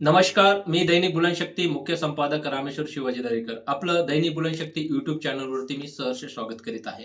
नमस्कार मी दैनिक बुलनशक्ती मुख्य संपादक रामेश्वर शिवाजी दरेकर. आपलं दैनिक बुलनशक्ती युट्यूब चॅनलवरती मी सहर्ष स्वागत करीत आहे.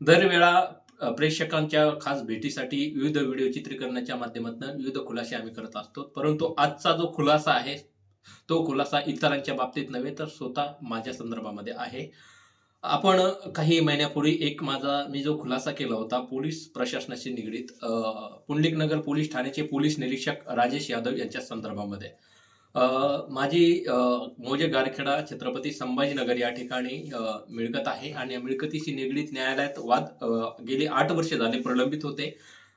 दरवेळा प्रेक्षकांच्या खास भेटीसाठी विविध व्हिडिओ चित्रीकरणाच्या माध्यमातून विविध खुलासे आम्ही करत असतो. परंतु आजचा जो खुलासा आहे तो खुलासा इतरांच्या बाबतीत नव्हे तर स्वतः माझ्या संदर्भामध्ये आहे. आपण काही महिन्यापूर्वी एक माझा मी जो खुलासा केला होता पोलीस प्रशासनाशी निगडीत पुंडलिक नगर पोलीस ठाण्याचे पोलीस निरीक्षक राजेश यादव यांच्या संदर्भामध्ये. माझी मोजे गारखेडा छत्रपती संभाजीनगर या ठिकाणी मिळकत आहे आणि या मिळकतीशी निगडीत न्यायालयात वाद गेले गेली आठ वर्षे झाले प्रलंबित होते.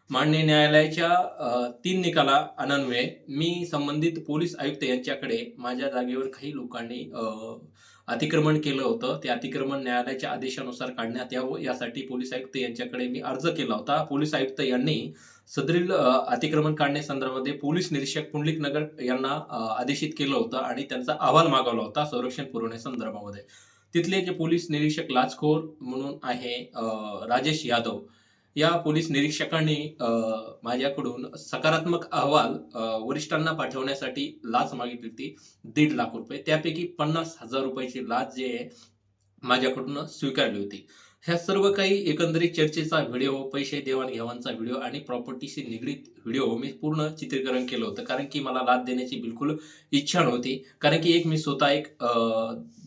माननीय न्यायालयाच्या तीन निकाला अनन्वये मी संबंधित पोलीस आयुक्त यांच्याकडे माझ्या जागेवर काही लोकांनी अं अतिक्रमण केलं होतं. ते अतिक्रमण न्यायालयाच्या आदेशानुसार काढण्यात यावं. यासाठी पोलीस आयुक्त यांच्याकडे मी अर्ज केला होता. पोलीस आयुक्त यांनी सदरील अतिक्रमण काढण्यासंदर्भामध्ये पोलीस निरीक्षक पुंडलिक नगर यांना आदेशित केलं होतं आणि त्यांचा अहवाल मागवला होता संरक्षण पुरवण्यासंदर्भामध्ये तिथले जे पोलीस निरीक्षक लाचखोर म्हणून आहे राजेश यादव या पोलीस निरीक्षकांनी माझ्याकडून सकारात्मक अहवाल वरिष्ठांना पाठवण्यासाठी लाच मागितली होती दीड लाख रुपये. त्यापैकी पन्नास हजार रुपयाची लाच जे आहे माझ्याकडून स्वीकारली होती. ह्या सर्व काही एकंदरीत चर्चेचा व्हिडिओ पैसे देवाणघेवाणचा व्हिडिओ आणि प्रॉपर्टीशी निगडीत व्हिडिओ मी पूर्ण चित्रीकरण केलं होतं. कारण की मला लाद देण्याची बिलकुल इच्छा नव्हती. कारण की एक मी स्वतः एक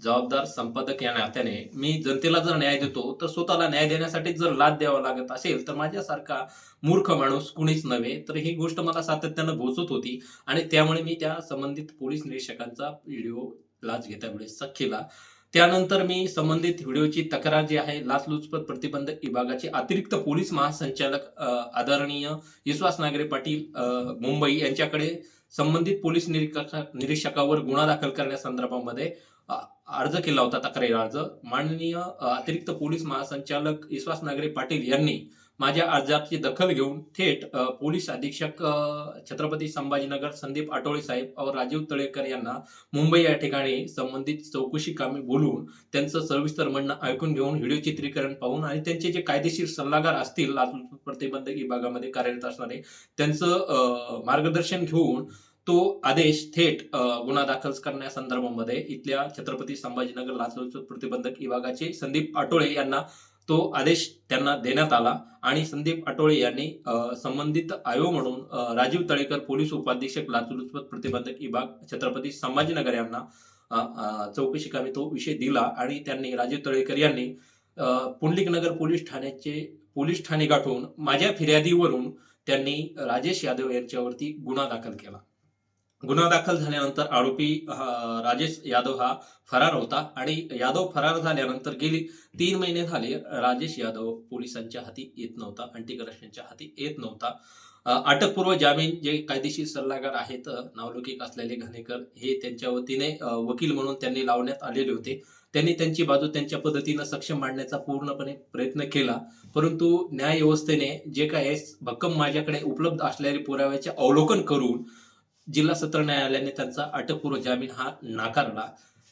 जबाबदार संपादक या नात्याने मी जनतेला जर न्याय देतो तर स्वतःला न्याय देण्यासाठी जर लाद द्यावा लागत असेल तर माझ्यासारखा मूर्ख माणूस कुणीच नव्हे. तर ही गोष्ट मला सातत्यानं भोचत होती आणि त्यामुळे मी त्या संबंधित पोलीस निरीक्षकांचा व्हिडिओ लाच घेता वेळेस केला त्यानंतर मी संबंधित व्हिडिओची तक्रार जी आहे लाचलुचपत प्रतिबंधक विभागाचे अतिरिक्त पोलीस महासंचालक आदरणीय विश्वास नागरे पाटील मुंबई यांच्याकडे संबंधित पोलीस निरीक्षक निरीक्षकावर गुन्हा दाखल करण्यासंदर्भामध्ये अर्ज केला होता तक्रारी अर्ज. माननीय अतिरिक्त पोलीस महासंचालक विश्वास नागरे पाटील यांनी माझ्या अर्जाची दखल घेऊन थेट पोलीस अधीक्षक छत्रपती संभाजीनगर संदीप आठवळे साहेब व राजीव तळेकर यांना मुंबई या ठिकाणी संबंधित चौकशी कामे बोलून त्यांचं सविस्तर म्हणणं ऐकून घेऊन व्हिडिओ चित्रीकरण पाहून आणि त्यांचे जे कायदेशीर सल्लागार असतील लाचलुचपत प्रतिबंधक विभागामध्ये कार्यरत असणारे त्यांचं मार्गदर्शन घेऊन तो आदेश थेट गुन्हा दाखल करण्यासंदर्भामध्ये इथल्या छत्रपती संभाजीनगर लाचलुचपत प्रतिबंधक विभागाचे संदीप आटोळे यांना तो आदेश त्यांना देण्यात आला आणि संदीप आटोळे यांनी संबंधित आयोग म्हणून राजीव तळेकर पोलीस उपाधीक्षक लाचलुचपत प्रतिबंधक विभाग छत्रपती संभाजीनगर यांना चौकशी कामी तो विषय दिला आणि त्यांनी राजीव तळेकर यांनी पुंडलिक नगर पोलीस ठाण्याचे पोलीस ठाणे गाठून माझ्या फिर्यादीवरून त्यांनी राजेश यादव यांच्यावरती गुन्हा दाखल केला. गुन्हा दाखल झाल्यानंतर आरोपी राजेश यादव हा फरार होता आणि यादव फरार झाल्यानंतर गेली तीन महिने झाले राजेश यादव पोलिसांच्या हाती येत नव्हता अँटी करप्शनच्या हाती येत नव्हता. अटकपूर्व जामीन जे कायदेशीर सल्लागार आहेत नावलौकिक असलेले घाणेकर हे त्यांच्या वतीने वकील म्हणून त्यांनी लावण्यात आलेले होते. त्यांनी त्यांची बाजू त्यांच्या पद्धतीनं सक्षम मांडण्याचा पूर्णपणे प्रयत्न केला. परंतु न्याय व्यवस्थेने जे काय भक्कम माझ्याकडे उपलब्ध असलेले पुराव्याचे अवलोकन करून जिल्हा सत्र न्यायालयाने त्यांचा अटकपूर्व जामीन हा नाकारला.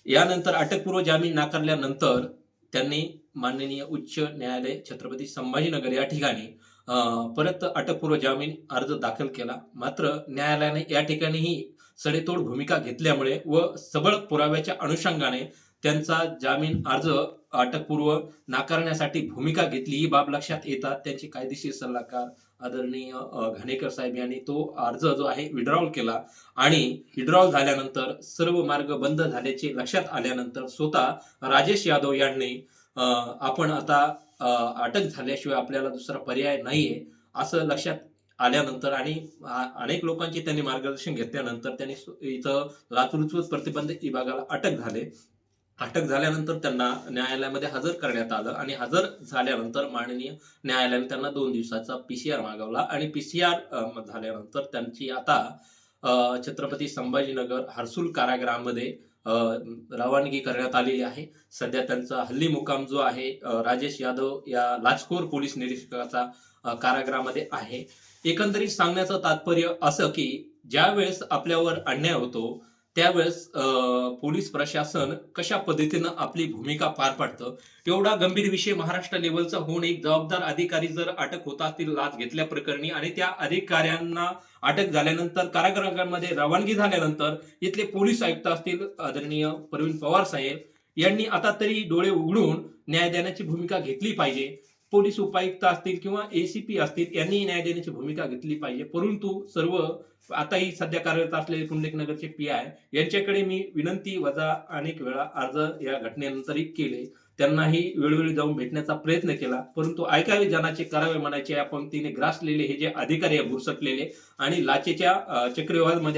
यानंतर अटकपूर्व जामीन नाकारल्यानंतर त्यांनी माननीय उच्च न्यायालय छत्रपती संभाजीनगर या ठिकाणी अं, परत अटकपूर्व जामीन अर्ज दाखल केला. मात्र न्यायालयाने या ठिकाणीही सडेतोड भूमिका घेतल्यामुळे व सबळ पुराव्याच्या अनुषंगाने त्यांचा जामीन अर्ज अटकपूर्व नाकारण्यासाठी भूमिका घेतली. ही बाब लक्षात येतात त्यांचे कायदेशीर सल्लागार आदरणीय घाणेकर साहेब यांनी तो अर्ज जो आहे विड्रॉल केला. आणि विड्रॉल झाल्यानंतर सर्व मार्ग बंद झाल्याचे लक्षात आल्यानंतर स्वतः राजेश यादव यांनी आपण आता अटक झाल्याशिवाय आपल्याला दुसरा पर्याय नाहीये असं लक्षात आल्यानंतर आणि अनेक लोकांचे त्यांनी मार्गदर्शन घेतल्यानंतर त्यांनी इथं लाचलुचपत प्रतिबंधक विभागाला अटक झाले. अटक झाल्यानंतर त्यांना न्यायालयामध्ये हजर करण्यात आलं आणि हजर झाल्यानंतर माननीय न्यायालयाने त्यांना दोन दिवसाचा पीसीआर मागवला आणि पीसीआर झाल्यानंतर त्यांची आता छत्रपती संभाजीनगर हर्सुल कारागृहामध्ये रवानगी करण्यात आलेली आहे. सध्या त्यांचा हल्ली मुकाम जो आहे राजेश यादव या लाचखोर पोलीस निरीक्षकाचा कारागृहामध्ये आहे. एकंदरीत सांगण्याचं तात्पर्य असं की ज्या वेळेस आपल्यावर अन्याय होतो त्यावेळेस पोलीस प्रशासन कशा पद्धतीनं आपली भूमिका पार पाडतं एवढा गंभीर विषय महाराष्ट्र लेवलचा होऊन एक जबाबदार अधिकारी जर अटक होत असतील लाच घेतल्या प्रकरणी आणि त्या अधिकाऱ्यांना अटक झाल्यानंतर कारागृहामध्ये रवानगी झाल्यानंतर इथले पोलीस आयुक्त असतील आदरणीय प्रवीण पवार साहेब यांनी आता तरी डोळे उघडून न्याय देण्याची भूमिका घेतली पाहिजे. पोलीस उपायुक्त असतील किंवा एसीपी असतील यांनी न्याय देण्याची भूमिका घेतली पाहिजे. परंतु सर्व आताही सध्या कार्यरत असलेले पुंडलिक नगरचे पी आय यांच्याकडे मी विनंती वजा अनेक वेळा अर्ज या घटनेनंतरही केले. त्यांनाही वेळोवेळी जाऊन भेटण्याचा प्रयत्न केला. परंतु ऐकावे जनाचे करावे म्हणायचे या पंक्तीने ग्रासलेले हे जे अधिकारी आहे आणि लाचेच्या अं,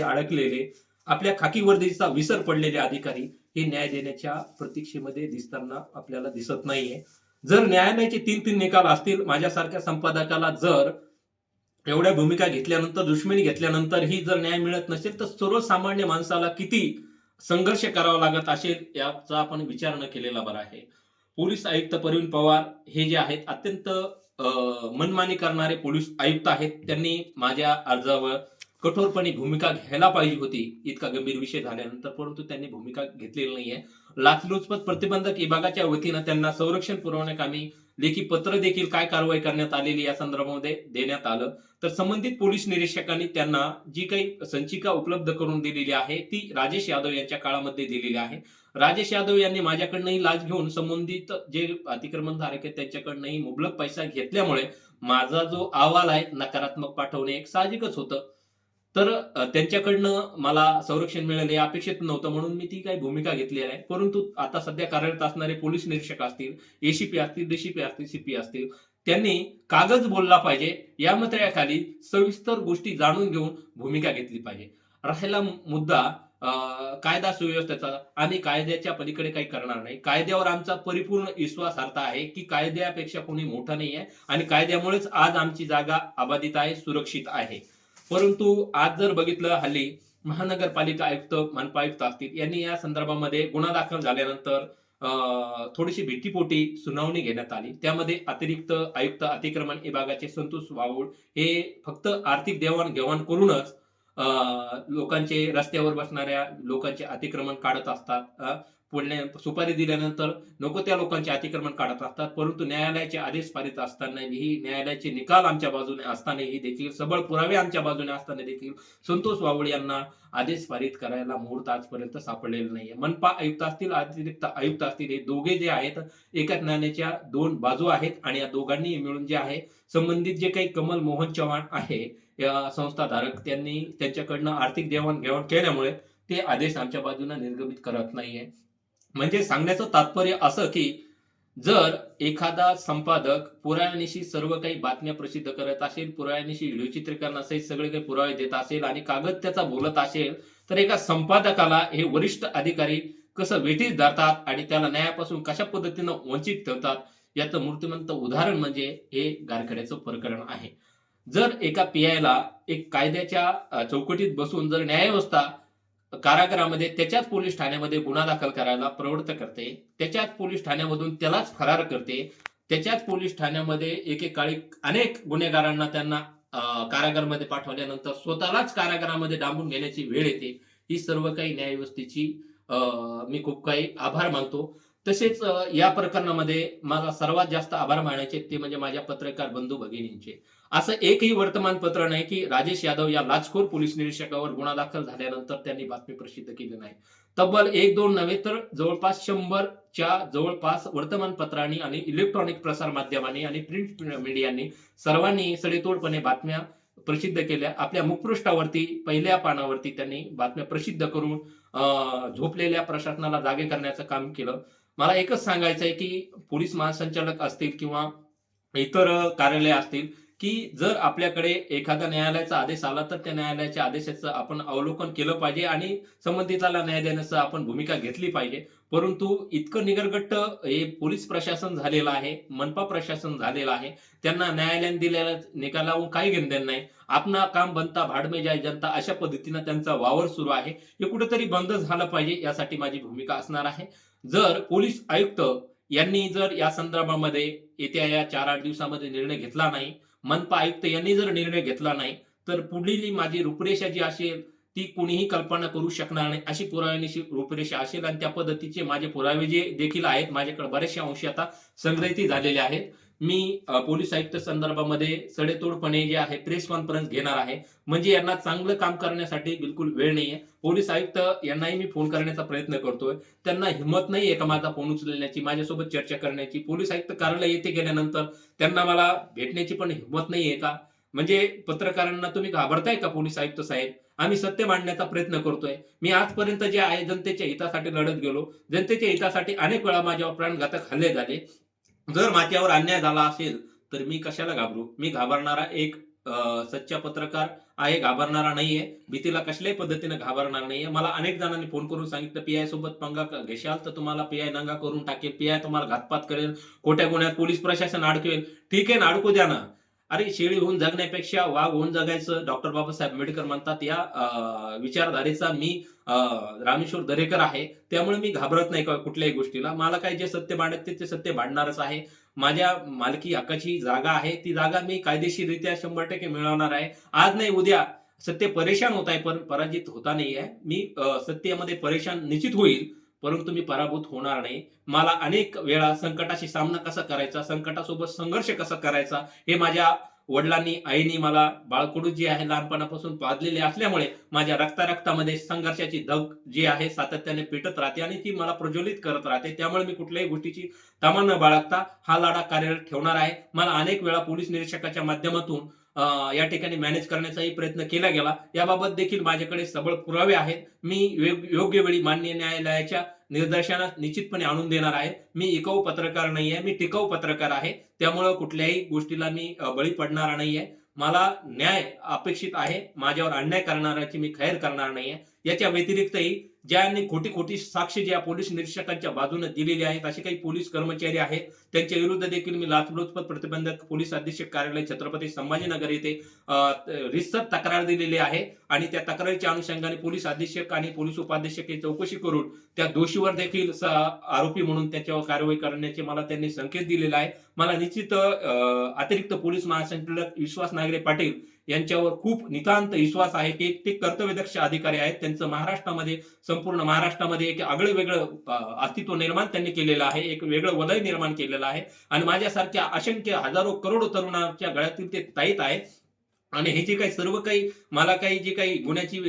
अडकलेले आपल्या खाकी वर्दीचा विसर पडलेले अधिकारी हे न्याय देण्याच्या प्रतीक्षेमध्ये दिसताना आपल्याला दिसत नाहीये. जर न्यायालयाचे तीन तीन निकाल असतील माझ्यासारख्या संपादकाला जर एवढ्या भूमिका घेतल्यानंतर दुश्मनी घेतल्यानंतर ही जर न्याय मिळत नसेल तर सर्वसामान्य माणसाला किती संघर्ष करावा लागत असेल याचा आपण विचार न केलेला बरा आहे. पोलीस आयुक्त प्रवीण पवार हे जे आहेत अत्यंत अं, मनमानी करणारे पोलीस आयुक्त आहेत. त्यांनी माझ्या अर्जावर कठोरपणे भूमिका घ्यायला पाहिजे होती. इतका गंभीर विषय झाल्यानंतर परंतु त्यांनी भूमिका घेतलेली नाहीये. लाचलुचपत प्रतिबंधक विभागाच्या वतीनं त्यांना संरक्षण पुरवण्याकामी लेखी पत्र देखील काय कारवाई करण्यात आलेली या संदर्भामध्ये देण्यात आलं. तर संबंधित पोलीस निरीक्षकांनी त्यांना जी काही संचिका उपलब्ध करून दिलेली आहे ती राजेश यादव यांच्या काळामध्ये दिलेली आहे. राजेश यादव यांनी माझ्याकडनंही लाच घेऊन संबंधित जे अतिक्रमणधारक आहेत त्यांच्याकडनंही मुबलक पैसा घेतल्यामुळे माझा जो अहवाल आहे नकारात्मक पाठवणे एक साहजिकच होतं. तर त्यांच्याकडनं मला संरक्षण मिळेल हे अपेक्षित नव्हतं म्हणून मी ती काही भूमिका घेतलेली आहे परंतु आता सध्या कार्यरत असणारे पोलीस निरीक्षक असतील एसीपी असतील डीसीपी असतील सीपी असतील त्यांनी कागद बोलला पाहिजे. या मंत्र्याखाली सविस्तर गोष्टी जाणून घेऊन भूमिका घेतली पाहिजे. राहिला मुद्दा कायदा सुव्यवस्थेचा. आम्ही कायद्याच्या पलीकडे काही करणार नाही. कायद्यावर आमचा परिपूर्ण विश्वासार्थ आहे की कायद्यापेक्षा कोणी मोठा नाही आहे आणि कायद्यामुळेच आज आमची जागा अबाधित आहे सुरक्षित आहे. परंतु आज जर बघितलं हल्ली महानगरपालिका आयुक्त मनपा आयुक्त असतील यांनी या संदर्भामध्ये गुन्हा दाखल झाल्यानंतर थोडीशी भीतीपोटी सुनावणी घेण्यात आली. त्यामध्ये अतिरिक्त आयुक्त अतिक्रमण विभागाचे संतोष वावूळ हे फक्त आर्थिक देवाणघेवाण करूनच लोकांचे रस्त्यावर बसणाऱ्या लोकांचे अतिक्रमण काढत असतात. पुढल्या सुपारी दिल्यानंतर नको त्या लोकांचे अतिक्रमण काढत असतात. परंतु न्यायालयाचे आदेश पारित असतानाही न्यायालयाचे निकाल आमच्या बाजूने असतानाही देखील सबळ पुरावे आमच्या बाजूने असताना देखील संतोष वावळ यांना आदेश पारित करायला मुहूर्त आजपर्यंत सापडलेला नाहीये. मनपा आयुक्त असतील अतिरिक्त आयुक्त असतील हे दोघे जे आहेत एकाच नाण्याच्या दोन बाजू आहेत आणि या दोघांनी मिळून जे आहे संबंधित जे काही कमल मोहन चव्हाण आहे या संस्थाधारक त्यांनी त्यांच्याकडनं आर्थिक देवाणघेवाण केल्यामुळे ते आदेश आमच्या बाजूने निर्गमित करत नाहीये. म्हणजे सांगण्याचं तात्पर्य असं की जर एखादा संपादक पुराव्यानिशी सर्व काही बातम्या प्रसिद्ध करत असेल पुराव्यानिशी व्हिडिओ चित्रीकरणासहित सगळे काही पुरावे देत असेल आणि कागद त्याचा बोलत असेल तर एका संपादकाला हे वरिष्ठ अधिकारी कसं वेठीस धरतात आणि त्याला न्यायापासून कशा पद्धतीनं वंचित ठेवतात याचं मूर्तिमंत उदाहरण म्हणजे हे गारखेड्याचं प्रकरण आहे. जर एका पीआयला एक कायद्याच्या चौकटीत बसून जर न्यायव्यवस्था कारागृहामध्ये त्याच्याच पोलीस ठाण्यामध्ये गुन्हा दाखल करायला प्रवृत्त करते. त्याच्याच पोलीस ठाण्यामधून त्यालाच फरार करते. त्याच्याच पोलीस ठाण्यामध्ये एकेकाळी अनेक गुन्हेगारांना त्यांना कारागारमध्ये पाठवल्यानंतर स्वतःलाच कारागारामध्ये डांबून घेण्याची वेळ येते. ही सर्व काही न्यायव्यवस्थेची मी खूप काही आभार मानतो. तसेच या प्रकरणामध्ये माझा सर्वात जास्त आभार मानायचे ते म्हणजे माझ्या पत्रकार बंधू भगिनींचे. असं एकही वर्तमानपत्र नाही की राजेश यादव या लाचखोर पोलीस निरीक्षकावर गुन्हा दाखल झाल्यानंतर त्यांनी बातमी प्रसिद्ध केली नाही. तब्बल एक दोन नव्हे तर जवळपास शंभरच्या जवळपास वर्तमानपत्रांनी आणि इलेक्ट्रॉनिक प्रसार माध्यमांनी आणि प्रिंट मीडियांनी सर्वांनी सडेतोडपणे बातम्या प्रसिद्ध केल्या. आपल्या मुखपृष्ठावरती पहिल्या पानावरती त्यांनी बातम्या प्रसिद्ध करून झोपलेल्या प्रशासनाला जागे करण्याचं काम केलं. मला एकच सांगायचं आहे की पोलीस महासंचालक असतील किंवा इतर कार्यालय असतील की जर आपल्याकडे एखादा न्यायालयाचा आदेश आला तर त्या न्यायालयाच्या आदेशाचं आपण अवलोकन केलं पाहिजे आणि संबंधिताला न्याय देण्याचं आपण भूमिका घेतली पाहिजे. परंतु इतकं निगरगट्ट हे पोलीस प्रशासन झालेलं आहे मनपा प्रशासन झालेलं आहे. त्यांना न्यायालयाने दिलेल्या निकालावरून काही घेणदेण नाही. आपणा काम बनता भाडमे जाय जनता अशा पद्धतीनं त्यांचा वावर सुरू आहे. हे कुठेतरी बंद झालं पाहिजे यासाठी माझी भूमिका असणार आहे. जर पोलीस आयुक्त यांनी जर या संदर्भामध्ये येत्या या चार आठ दिवसामध्ये निर्णय घेतला नाही मनपा आयुक्त यांनी जर निर्णय घेतला नाही तर पुढील माझी रूपरेषा जी असेल ती कुणीही कल्पना करू शकणार नाही अशी पुराव्याची रूपरेषा असेल. आणि त्या पद्धतीचे माझे पुरावे जे देखील आहेत माझ्याकडे बरेचसे अंश आता संग्रहित झालेले आहेत. मी पोलीस आयुक्त संदर्भामध्ये सडेतोडपणे जे आहे प्रेस कॉन्फरन्स घेणार आहे. म्हणजे यांना चांगलं काम करण्यासाठी बिलकुल वेळ नाहीये. पोलीस आयुक्त यांनाही मी फोन करण्याचा प्रयत्न करतोय. त्यांना हिंमत नाही का माझा फोन उचलण्याची माझ्यासोबत चर्चा करण्याची? पोलीस आयुक्त कार्यालय येथे गेल्यानंतर त्यांना मला भेटण्याची पण हिंमत नाहीये का? म्हणजे पत्रकारांना तुम्ही घाबरताय का पोलीस आयुक्त साहेब? आम्ही सत्य मांडण्याचा प्रयत्न करतोय. मी आजपर्यंत जे आहे जनतेच्या हितासाठी लढत गेलो. जनतेच्या हितासाठी अनेक वेळा माझ्यावर प्राणघातक हल्ले झाले. जर माझ्यावर अन्याय झाला असेल तर मी कशाला घाबरू? मी घाबरणारा एक सच्चा पत्रकार आहे घाबरणारा नाहीये. भीतीला कसल्याही पद्धतीने घाबरणार नाहीये. मला अनेक जणांनी फोन करून सांगितलं पीआय सोबत पंगा घेशाल तर तुम्हाला पीआय नंगा करून टाकेल. पीआय तुम्हाला घातपात करेल. खोट्या गुन्ह्यात पोलीस प्रशासन अडकवेल ठीक आहे ना अडकू द्या ना. अरे शेळी होऊन जगण्यापेक्षा वाघ होऊन जगायचं डॉक्टर बाबासाहेब आंबेडकर म्हणतात या विचारधारेचा मी रामेश्वर दरेकर आहे. त्यामुळे मी घाबरत नाही कुठल्याही गोष्टीला. मला काय जे सत्य मांडत ते सत्य मांडणारच आहे. माझ्या मालकी हक्काची जागा आहे. ती जागा मी कायदेशीररित्या शंभर टक्के मिळवणार आहे. आज नाही उद्या. सत्य परेशान होत आहे पण पराजित होता नाही आहे मी सत्यामध्ये परेशान निश्चित होईल. परंतु मी पराभूत होणार नाही. मला अनेक वेळा संकटाशी सामना कसा करायचा संकटासोबत संघर्ष कसा करायचा हे माझ्या वडिलांनी आईनी मला बाळकडू जी आहे लहानपणापासून पाजलेली असल्यामुळे माझ्या रक्तारक्तामध्ये संघर्षाची धग जी आहे सातत्याने पेटत राहते आणि ती मला प्रज्वलित करत राहते. त्यामुळे मी कुठल्याही गोष्टीची तमा न बाळगता हा लढा कार्यरत ठेवणार आहे. मला अनेक वेळा पोलीस निरीक्षकाच्या माध्यमातून या ठिकाणी मॅनेज करण्याचाही प्रयत्न केला गेला. याबाबत देखील माझ्याकडे सबळ पुरावे आहेत. मी योग्य वेळी मान्य न्यायालयाच्या निर्देशनात निश्चितपणे आणून देणार आहे. मी इकाऊ पत्रकार नाही आहे मी टिकाऊ पत्रकार आहे. त्यामुळं कुठल्याही गोष्टीला मी बळी पडणार नाहीये मला न्याय अपेक्षित आहे. माझ्यावर अन्याय करणाऱ्याची मी खैर करणार नाहीये याच्या व्यतिरिक्तही ज्यांनी खोटी खोटी साक्ष ज्या पोलीस निरीक्षकांच्या बाजूने दिलेली आहेत असे काही पोलीस कर्मचारी आहेत त्यांच्या विरुद्ध देखील मी लाचलुचपत प्रतिबंधक पोलीस अधीक्षक कार्यालय छत्रपती संभाजीनगर येथे अ, तक्रार दिलेली आहे आणि त्या तक्रारीच्या अनुषंगाने पोलीस अधीक्षक आणि पोलीस उपाधीक्षक हे चौकशी करून त्या दोषीवर देखील आरोपी म्हणून त्याच्यावर कारवाई करण्याचे मला त्यांनी संकेत दिलेला आहे. मला निश्चित अतिरिक्त पोलीस महासंचालक विश्वास नागरे पाटील यांच्यावर खूप नितांत विश्वास आहे की ते कर्तव्यदक्ष अधिकारी आहेत. त्यांचं महाराष्ट्रामध्ये संपूर्ण महाराष्ट्रामध्ये एक आगळं वेगळं अस्तित्व निर्माण त्यांनी केलेलं आहे. एक वेगळं वलय निर्माण केलेलं आहे. आणि माझ्यासारख्या असंख्य हजारो करोडो तरुणांच्या गळ्यातील ते ताईत आहे आणि हे जे काही सर्व काही मला काही जे काही गुन्ह्याची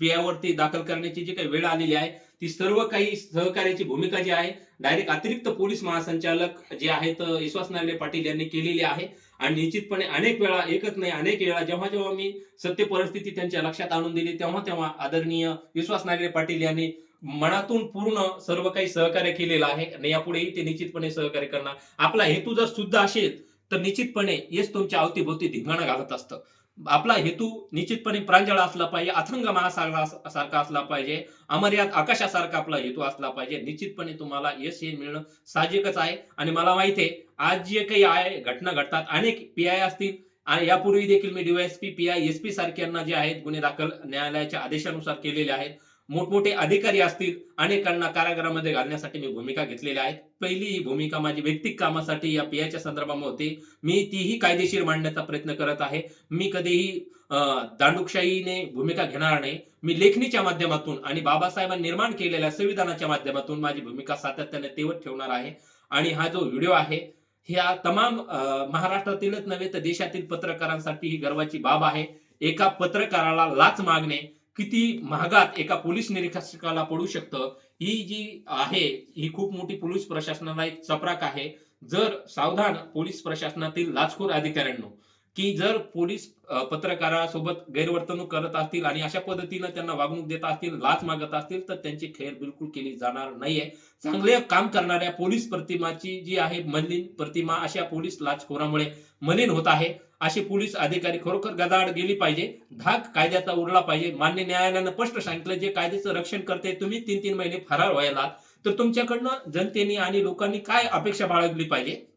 पियावरती दाखल करण्याची जी काही वेळ आलेली आहे ती सर्व काही सहकार्याची भूमिका जी आहे डायरेक्ट अतिरिक्त पोलीस महासंचालक जे आहेत विश्वास नागरे पाटील यांनी केलेली आहे. आणि निश्चितपणे अनेक वेळा एकच नाही अनेक वेळा जेव्हा जेव्हा मी सत्य परिस्थिती त्यांच्या लक्षात आणून दिली तेव्हा तेव्हा आदरणीय विश्वास नागरे पाटील यांनी मनातून पूर्ण सर्व काही सहकार्य केलेलं आहे आणि यापुढेही ते निश्चितपणे सहकार्य करणार. आपला हेतू जर शुद्ध असेल तर निश्चितपणे हेच तुमच्या अवतीभोवती धिंगाणा घालत असतं. आपला हेतू निश्चितपणे प्रांजळ असला पाहिजे अथंग महासागरा सारखा असला पाहिजे अमर्याद आकाशासारखा आपला हेतू असला पाहिजे निश्चितपणे तुम्हाला यश हे मिळणं साहजिकच आहे. आणि मला माहिती आहे आज जे काही आहे घटना घडतात अनेक पी आय असतील आणि यापूर्वी देखील मी DYSP P I S P सारख्यांना जे आहेत गुन्हे दाखल न्यायालयाच्या आदेशानुसार केलेले आहेत. मोठमोठे अधिकारी असतील अनेकांना कारागृहामध्ये घालण्यासाठी मी भूमिका घेतलेल्या आहेत. पहिली ही भूमिका माझी वैयक्तिक कामासाठी या पी आयच्या संदर्भामध्ये होती. मी तीही कायदेशीर मांडण्याचा प्रयत्न करत आहे. मी कधीही अं, दांडुकशाहीने भूमिका घेणार नाही. मी लेखणीच्या माध्यमातून आणि बाबासाहेबांनी निर्माण केलेल्या संविधानाच्या माध्यमातून माझी भूमिका सातत्याने तेवत ठेवणार आहे. आणि हा जो व्हिडिओ आहे ह्या तमाम महाराष्ट्रातीलच नव्हे तर देशातील पत्रकारांसाठी ही गर्वाची बाब आहे. एका पत्रकाराला लाच मागणे किती महागात एका पोलीस निरीक्षकाला पडू शकतं? ही जी आहे ही खूप मोठी पोलीस प्रशासनाला एक चपराक आहे. जर सावधान पोलीस प्रशासनातील लाचखोर अधिकाऱ्यांनो की जर पोलीस पत्रकारासोबत गैरवर्तणूक करत असतील आणि अशा पद्धतीनं त्यांना वागणूक देत असतील लाच मागत असतील तर त्यांची खेळ बिलकुल केली जाणार नाहीये. चांगले काम करणाऱ्या पोलीस प्रतिमाची जी आहे मलिन प्रतिमा अशा पोलीस लाचखोरामुळे मलिन होत आहे. अशी पोलीस अधिकारी खरोखर गदाड गेली पाहिजे. धाक कायद्याचा उरला पाहिजे. मान्य न्यायालयानं स्पष्ट सांगितलं जे कायद्याचं रक्षण करते तुम्ही तीन तीन महिने फरार व्हायला तर तुमच्याकडनं जनतेने आणि लोकांनी काय अपेक्षा बाळगली पाहिजे?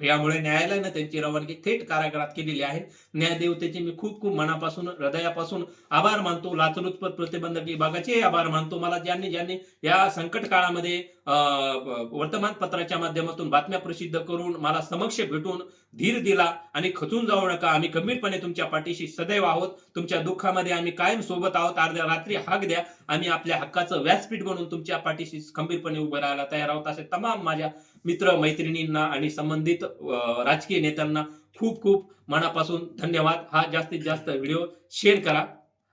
यामुळे न्यायालयानं त्यांची रवानगी थेट कारागृहात केलेली आहे. न्यायदेवतेचे मी खूप खूप मनापासून हृदयापासून आभार मानतो. लाचलुचपत प्रतिबंधक विभागाचे आभार मानतो. मला ज्यांनी ज्यांनी या संकट काळामध्ये वर्तमानपत्राच्या माध्यमातून बातम्या प्रसिद्ध करून मला समक्ष भेटून धीर दिला आणि खचून जाऊ नका. आम्ही गंभीरपणे तुमच्या पाठीशी सदैव आहोत. तुमच्या दुःखामध्ये आम्ही कायम सोबत आहोत. अर्ध्या रात्री हाक द्या. आम्ही आपल्या हक्काचं व्यासपीठ बनून तुमच्या पाठीशी खंबीरपणे उभं राहायला तयार आहोत. असे तमाम माझ्या मित्र मैत्रिणींना आणि संबंधित राजकीय नेत्यांना खूप खूप मनापासून धन्यवाद. हा जास्तीत जास्त व्हिडिओ शेअर करा.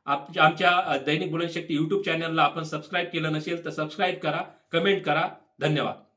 आमच्या दैनिक बुलनशक्ती युट्यूब चॅनलला आपण सबस्क्राईब केलं नसेल तर सबस्क्राईब करा कमेंट करा. धन्यवाद.